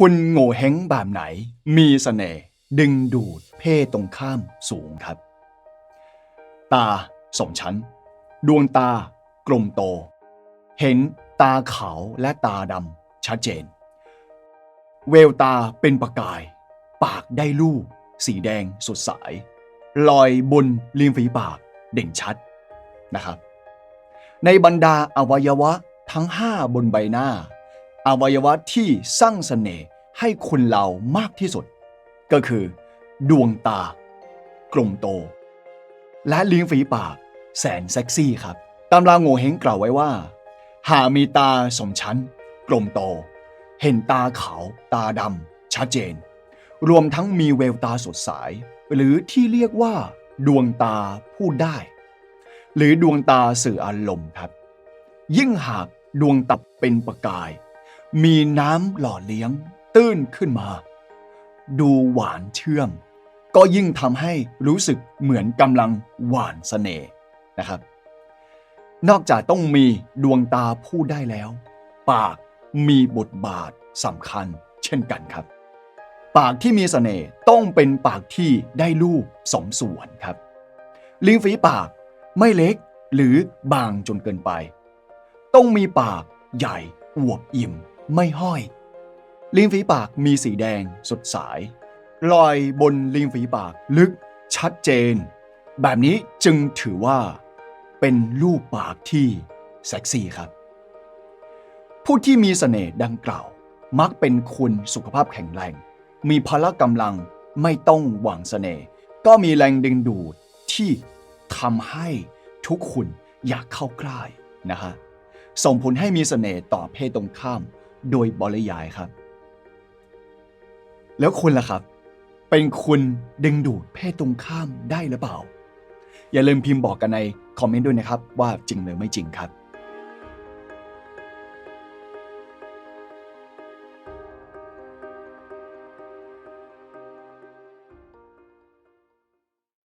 คุณโง่เฮงแบบไหน มีเสน่ห์ดึงดูดเพศตรงข้ามสูงครับ ตาสมชั้น ดวงตากลมโต เห็นตาขาวและตาดำชัดเจน เวลตาเป็นประกาย ปากได้ลูก สีแดงสดใสลอยบนริมฝีปากเด่นชัดนะครับ ในบรรดาอวัยวะทั้ง 5 บนใบหน้า อวัยวะที่สร้างเสน่ห์ให้คนเรามากที่สุด ก็คือ ดวงตา กลมโต และลิ้นฝีปาก แสนเซ็กซี่ครับ ตำราโง่เฮงกล่าวไว้ว่า หากมีตาสมชั้น กลมโต เห็นตาขาว ตาดำชัดเจน รวมทั้งมีแววตาสดใสหรือที่เรียกว่า ดวงตาพูดได้ หรือดวงตาสื่ออารมณ์ครับ ยิ่งหากดวงตับเป็นประกาย มีน้ำหล่อเลี้ยง ตื้นขึ้นมา ดูหวานเชื่อม ก็ยิ่งทำให้รู้สึกเหมือนกำลังหวานเสน่ห์นะครับ นอกจากต้องมีดวงตาพูดได้แล้ว ปากมีบทบาทสำคัญเช่นกันครับ ปากที่มีเสน่ห์ต้องเป็นปากที่ได้รูปสมส่วนครับ ลิ้นฝีปากไม่เล็กหรือบางจนเกินไป ต้องมีปากใหญ่อวบอิ่ม ไม่ห้อยลิ้นฝีปากมีสีแดงสดใสรอยบนลิ้นฝีปากลึกชัดเจน แบบนี้จึงถือว่า เป็นรูปปากที่เซ็กซี่ครับ ผู้ที่มีเสน่ห์ดังกล่าว มักเป็นคนสุขภาพแข็งแรง มีพละกำลังไม่ต้องหวังเสน่ห์ก็มีแรงดึงดูดที่ทำให้ทุกคนอยากเข้าใกล้นะฮะส่งผลให้มีเสน่ห์ต่อเพศตรงข้าม โดยบริยายครับ แล้วคุณล่ะครับ เป็นคุณดึงดูดเพศตรงข้ามได้หรือเปล่า อย่าลืมพิมพ์บอกกันในคอมเมนต์ด้วยนะครับ ว่าจริงหรือไม่จริงครับ